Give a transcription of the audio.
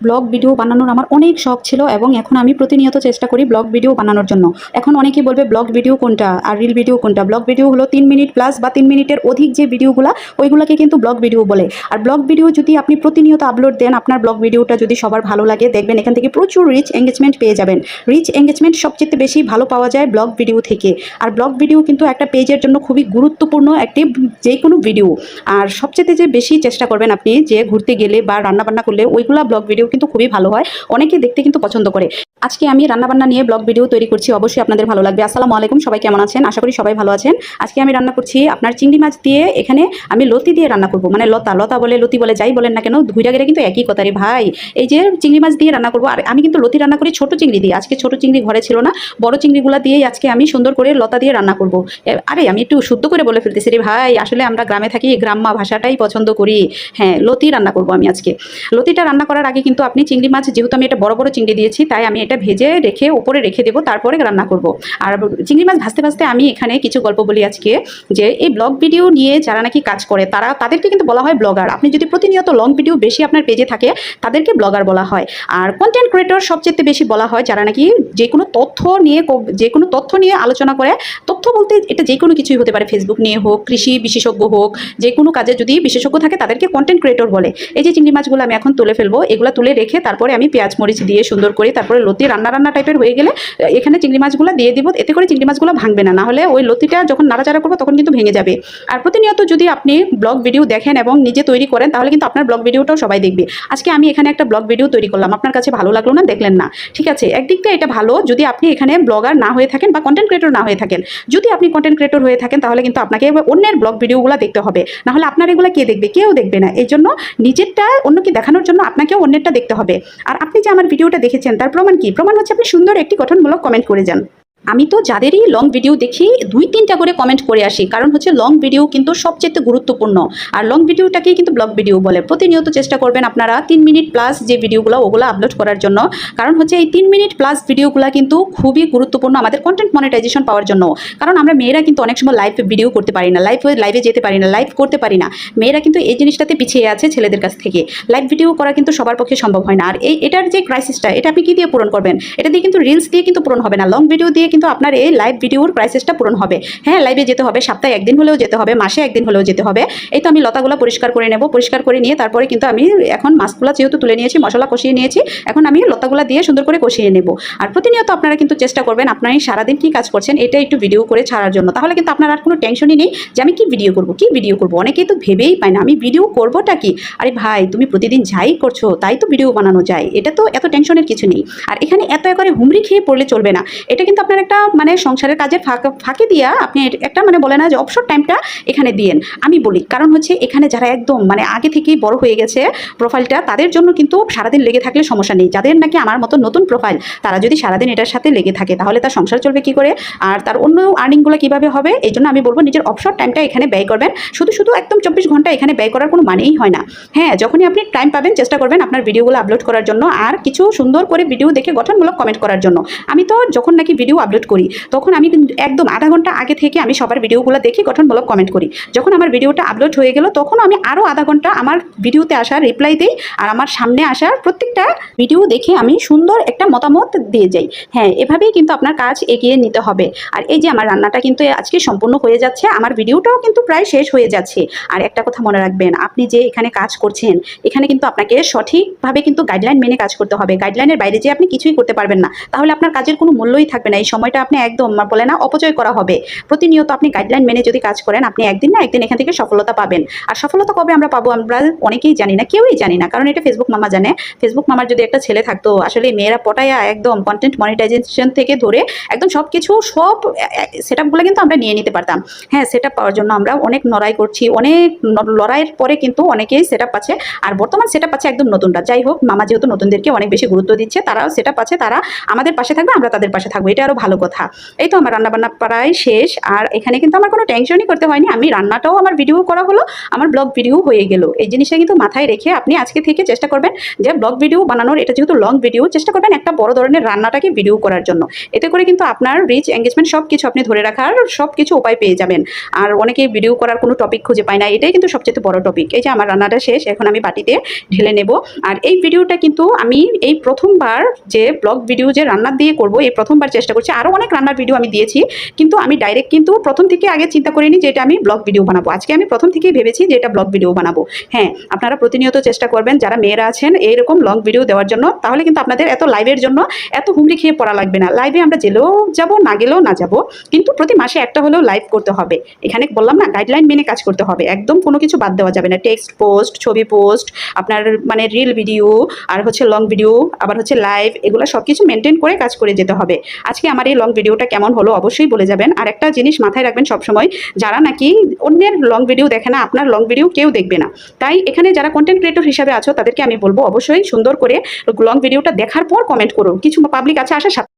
Blog video বানানোর আমার অনেক শখ ছিল এবং এখন আমি প্রতিনিয়ত চেষ্টা করি ব্লগ ভিডিও বানানোর জন্য। এখন অনেকেই বলবে, ব্লগ ভিডিও কোনটা আর রিল ভিডিও কোনটা? ব্লগ ভিডিও হলো তিন মিনিট প্লাস বা তিন মিনিটের অধিক যে ভিডিওগুলো, ওইগুলোকে কিন্তু ব্লগ ভিডিও বলে। আর ব্লগ ভিডিও যদি আপনি প্রতিনিয়ত আপলোড দেন, আপনার ব্লগ ভিডিওটা যদি সবার ভালো লাগে, দেখবেন এখান থেকে প্রচুর রিচ এঙ্গেজমেন্ট পেয়ে যাবেন। রিচ এঙ্গেজমেন্ট সবচেয়ে বেশি ভালো পাওয়া যায় ব্লগ ভিডিও থেকে। আর ব্লগ ভিডিও কিন্তু একটা পেজের জন্য খুবই গুরুত্বপূর্ণ একটি যে কোনো ভিডিও আর সবচেয়ে যে বেশি চেষ্টা করবেন আপনি যে ঘুরতে গেলে বা রান্নাবান্না করলে, ওইগুলো ব্লগ ভিডিও কিন্তু খুবই ভালো হয়। অনেকে দেখতে কিন্তু পছন্দ করে। আজকে আমি রান্নাবান্না নিয়ে ব্লগ ভিডিও তৈরি করছি, অবশ্যই আপনাদের ভালো লাগবে। আসসালামু আলাইকুম, সবাই কেমন আছেন? আশা করি সবাই ভালো আছেন। আজকে আমি রান্না করছি আপনার চিংড়ি মাছ দিয়ে, এখানে আমি লতি দিয়ে রান্না করব। মানে লতা লতা বলে, লতি বলে, যাই বলেন না কেন ঘুরে গেলে কিন্তু একই কথা রে ভাই। এই যে চিংড়ি মাছ দিয়ে রান্না করব, আর আমি কিন্তু লতি রান্না করি ছোট চিংড়ি দিয়ে। আজকে ছোট চিংড়ি ঘরে ছিল না, বড় চিংড়িগুলো দিয়েই আজকে আমি সুন্দর করে লতা দিয়ে রান্না করব। আরে আমি একটু শুদ্ধ করে বলে ফেলতেছি রে ভাই। আসলে আমরা গ্রামে থাকি, গ্রাম্যা ভাষাটাই পছন্দ করি। হ্যাঁ লতি রান্না করব আমি আজকে। লতিটা রান্না করার আগে কিন্তু আপনি চিংড়ি মাছ, যেহেতু আমি এটা বড় বড় চিংড়ি দিয়েছি, তাই আমি এটা ভেজে রেখে উপরে রেখে দেবো, তারপরে রান্না করব। আর চিংড়ি মাছ ভাজতে ভাজতে আমি এখানে কিছু গল্প বলি আজকে, যে এই ব্লগ ভিডিও নিয়ে যারা নাকি কাজ করে, তারা, তাদেরকে কিন্তু বলা হয় ব্লগার আপনি যদি প্রতিনিয়ত লং ভিডিও বেশি আপনার পেজে থাকে, তাদেরকে ব্লগার বলা হয়। আর কন্টেন্ট ক্রিয়েটর সবচেয়ে বেশি বলা হয় যারা নাকি যে কোনো তথ্য নিয়ে যে কোনো তথ্য নিয়ে আলোচনা করে, তথ্য বলতে এটা যে কোনো কিছুই হতে পারে ফেসবুক নিয়ে হোক, কৃষি বিশেষজ্ঞ হোক, যে কোনো কাজে যদি বিশেষজ্ঞ থাকে, তাদেরকে কন্টেন্ট ক্রিয়েটর বলে। এই যে চিংড়ি মাছগুলো আমি এখন তুলে ফেলব, এগুলো তুলে রেখে তারপরে আমি পেঁয়াজ মরিচ দিয়ে সুন্দর করে তারপরে লতি রান্না রান্না টাইপের হয়ে গেলে, এখানে চিংড়ি মাছগুলো দিয়ে দিব, এতে করে চিংড়ি মাছগুলো ভাঙবে না। নাহলে ওই লতিটা যখন নাড়াচাড়া করব তখন কিন্তু ভেঙে যাবে। আর প্রতিনিয়ত যদি আপনি ব্লগ ভিডিও দেখেন এবং নিজে তৈরি করেন, তাহলে কিন্তু আপনার ব্লগ ভিডিওটাও সবাই দেখবে। আজকে আমি এখানে একটা ব্লগ ভিডিও তৈরি করলাম। আপনার কাছে ভালো লাগল না? দেখলেন না। ঠিক আছে? একদিক থেকে এটা ভালো, যদি আপনি এখানে ব্লগার না হয়ে থাকেন বা কন্টেন্ট ক্রিয়েটর না হয়ে থাকেন। যদি আপনি কন্টেন্ট ক্রিয়েটর হয়ে থাকেন, তাহলে কিন্তু আপনাকে অন্যের ব্লগ ভিডিওগুলো দেখতে হবে। নাহলে আপনার এগুলো কে দেখবে? কেউ দেখবে না। এই জন্য নিজেরটা অন্যকে দেখানোর জন্য আপনাকেও অন্যেরটা দেখতে হবে। আর আপনি যে আমার ভিডিওটা দেখেছেন, তার প্রমাণ কি? প্রমাণ হচ্ছে আপনি সুন্দর একটি গঠনমূলক কমেন্ট করে যান। আমি তো যাদেরই লং ভিডিও দেখি, দুই, তিনটা করে কমেন্ট করে আসি। কারণ হচ্ছে লং ভিডিও কিন্তু সবচেয়ে গুরুত্বপূর্ণ। আর লং ভিডিওটাকেই কিন্তু ব্লগ ভিডিও বলে। প্রতিনিয়ত চেষ্টা করবেন আপনারা তিন মিনিট প্লাস যে ভিডিওগুলো ওগুলো আপলোড করার জন্য। কারণ হচ্ছে এই তিন মিনিট প্লাস ভিডিওগুলো কিন্তু খুবই গুরুত্বপূর্ণ আমাদের কন্টেন্ট মনিটাইজেশন পাওয়ার জন্য। কারণ আমরা মেয়েরা কিন্তু অনেক সময় লাইভ ভিডিও করতে পারি না লাইভ লাইভে যেতে পারি না লাইভ করতে পারি না। মেয়েরা কিন্তু এই জিনিসটাতে পিছিয়ে আছে ছেলেদের কাছ থেকে। লাইভ ভিডিও করা কিন্তু সবার পক্ষে সম্ভব হয় না। আর এই, এটার যে ক্রাইসিসটা এটা আপনি কী দিয়ে পূরণ করবেন? এটা দিয়ে কিন্তু রিলস দিয়ে কিন্তু পূরণ হবে না। লং ভিডিও দিয়ে কিন্তু আপনার এই লাইভ ভিডিওর ক্রাইসিসটা পূরণ হবে। হ্যাঁ লাইভে যেতে হবে, সপ্তাহে একদিন হলেও যেতে হবে, মাসে একদিন হলেও যেতে হবে। এই তো আমি লতাগুলো পরিষ্কার করে নেব, পরিষ্কার করে নিয়ে তারপরে কিন্তু আমি এখন মাছগুলো যেহেতু তুলে নিয়েছি, মশলা কষিয়ে নিয়েছি, এখন আমি লতাগুলো দিয়ে সুন্দর করে কষিয়ে নেব। আর প্রতিনিয়ত আপনারা কিন্তু চেষ্টা করবেন, আপনারা সারাদিন কী কাজ করছেন, এটা একটু ভিডিও করে ছাড়ার জন্য। তাহলে কিন্তু আপনার আর কোনো টেনশনই নেই যে আমি কি ভিডিও করব, কি ভিডিও করব? অনেকেই তো ভেবেই পায় না, আমি ভিডিও করবোটা কি? আরে ভাই, তুমি প্রতিদিন যাই করছ, তাই তো ভিডিও বানানো যায়, এটা তো এত টেনশনের কিছু নেই। আর এখানে এত একবারে হুমড়ি খেয়ে পড়লে চলবে না, এটা কিন্তু আপনার একটা মানে সংসারের কাজের ফাঁকা, ফাঁকে দিয়া আপনি একটা মানে বলে না যে অবসর টাইমটা এখানে দিয়েন। আমি বলি, কারণ হচ্ছে এখানে যারা একদম মানে আগে থেকেই বড় হয়ে গেছে প্রোফাইলটা তাদের জন্য কিন্তু সারাদিন লেগে থাকলে সমস্যা নেই। যাদের নাকি আমার মতো নতুন প্রোফাইল তারা যদি সারাদিন এটার সাথে লেগে থাকে, তাহলে তার সংসার চলবে কি করে? আর তার অন্য আর্নিংগুলো কীভাবে হবে? এই জন্য আমি বলব নিজের অবসর টাইমটা এখানে ব্যয় করবেন। শুধু শুধু একদম চব্বিশ ঘণ্টা এখানে ব্যয় করার কোনো মানেই হয় না। হ্যাঁ যখনই আপনি টাইম পাবেন, চেষ্টা করবেন আপনার ভিডিওগুলো আপলোড করার জন্য, আর কিছু সুন্দর করে ভিডিও দেখে গঠনমূলক কমেন্ট করার জন্য। আমি তো যখন নাকি ভিডিও আপলোড করি। তখন আমি একদম আধা ঘণ্টা আগে থেকে আমি সবার ভিডিওগুলো দেখে গঠনমূলক কমেন্ট করি। যখন আমার ভিডিওটা আপলোড হয়ে গেল তখন আমি আরও আধা ঘণ্টা আমার ভিডিওতে আসার রিপ্লাই দিই আর আমার সামনে আসার প্রত্যেকটা ভিডিও দেখে আমি সুন্দর একটা মতামত দিয়ে যাই। হ্যাঁ এভাবেই কিন্তু আপনার কাজ এগিয়ে নিতে হবে। আর এই যে আমার রান্নাটা কিন্তু আজকে সম্পূর্ণ হয়ে যাচ্ছে, আমার ভিডিওটাও কিন্তু প্রায় শেষ হয়ে যাচ্ছে। আর একটা কথা মনে রাখবেন, আপনি যে এখানে কাজ করছেন, এখানে কিন্তু আপনাকে সঠিকভাবে কিন্তু গাইডলাইন মেনে কাজ করতে হবে। গাইডলাইনের বাইরে যে আপনি কিছুই করতে পারবেন না। তাহলে আপনার কাজের কোনো মূল্যই থাকবে না এই সময়টা আপনি একদম বলে না, অপচয় করা হবে। প্রতিনিয়ত আপনি গাইডলাইন মেনে যদি কাজ করেন, আপনি একদিন না একদিন এখান থেকে সফলতা পাবেন। আর সফলতা কবে আমরা পাবো, আমরা অনেকেই জানি না, কেউই জানি না, কারণ এটা ফেসবুক মামা জানে। ফেসবুক মামার যদি একটা ছেলে থাকতো, আসলে মেয়েরা পটায়া একদম কন্টেন্ট মনিটাইজেশন থেকে ধরে একদম সব কিছু সব সেট আপগুলো কিন্তু আমরা নিয়ে নিতে পারতাম। হ্যাঁ সেট আপ পাওয়ার জন্য আমরা অনেক লড়াই করছি, অনেক লড়াইয়ের পরে কিন্তু অনেকেই সেট আপ পাচ্ছে আর বর্তমান সেট আপ পাচ্ছে একদম নতুনটা। যাই হোক, মামা যেহেতু নতুনদেরকে অনেক বেশি গুরুত্ব দিচ্ছে, তারাও সেট আপ আছে, তারা আমাদের পাশে থাকবে, আমরা তাদের পাশে থাকব। এটা আরও ভালো ভালো কথা। এই তো আমার রান্নাবান্না প্রায় শেষ। আর এখানে কিন্তু আমার কোনো টেনশনই করতে হয়নি। আমি রান্নাটাও আমার ভিডিও করা হলো, আমার ব্লগ ভিডিও হয়ে গেল। এই জিনিসটা কিন্তু মাথায় রেখে আপনি আজকে থেকে চেষ্টা করবেন যে ব্লগ ভিডিও বানানোর, এটা যেহেতু লং ভিডিও চেষ্টা করবেন একটা বড় ধরনের রান্নাটাকে ভিডিও করার জন্য। এতে করে কিন্তু আপনার রিচ এঙ্গেজমেন্ট সব কিছু আপনি ধরে রাখার সব কিছু উপায় পেয়ে যাবেন। আর অনেকে ভিডিও করার কোনো টপিক খুঁজে পায় না, এটাই কিন্তু সবচেয়ে বড় টপিক এই যে আমার রান্নাটা শেষ, এখন আমি বাটিতে ঢেলে নেব। আর এই ভিডিওটা কিন্তু আমি এই প্রথমবার যে ব্লগ ভিডিও যে রান্না দিয়ে করব, এই প্রথমবার চেষ্টা করছি আরও অনেক রান্নার ভিডিও আমি দিয়েছি, কিন্তু আমি ডাইরেক্ট কিন্তু প্রথম থেকে আগে চিন্তা করিনি যে এটা আমি ব্লগ ভিডিও বানাবো। আজকে আমি প্রথম থেকেই ভেবেছি যে এটা ব্লগ ভিডিও বানাবো। হ্যাঁ আপনারা প্রতিনিয়ত চেষ্টা করবেন, যারা মেয়েরা আছেন, এইরকম লং ভিডিও দেওয়ার জন্য, তাহলে কিন্তু আপনাদের এত লাইভের জন্য এত হুমড়ি খেয়ে পড়া লাগবে না। লাইভে আমরা গেলেও যাব, না গেলেও না যাব, কিন্তু প্রতি মাসে একটা হলেও লাইভ করতে হবে। এখানে বললাম না গাইডলাইন মেনে কাজ করতে হবে। একদম কোনো কিছু বাদ দেওয়া যাবে না। টেক্সট পোস্ট ছবি পোস্ট আপনার মানে রিল ভিডিও আর হচ্ছে লং ভিডিও আবার হচ্ছে লাইভ এগুলো সব কিছু মেনটেন করে কাজ করে যেতে হবে। আজকে আমার এই লং ভিডিওটা কেমন হলো অবশ্যই বলে যাবেন। আর একটা জিনিস মাথায় রাখবেন সবসময়, যারা নাকি অন্যের লং ভিডিও দেখে না, আপনার লং ভিডিও কেউ দেখবে না। তাই এখানে যারা কন্টেন্ট ক্রিয়েটর হিসাবে আছো, তাদেরকে আমি বলব অবশ্যই সুন্দর করে লং ভিডিওটা দেখার পর কমেন্ট করুন কিছু পাবলিক আছে, আসার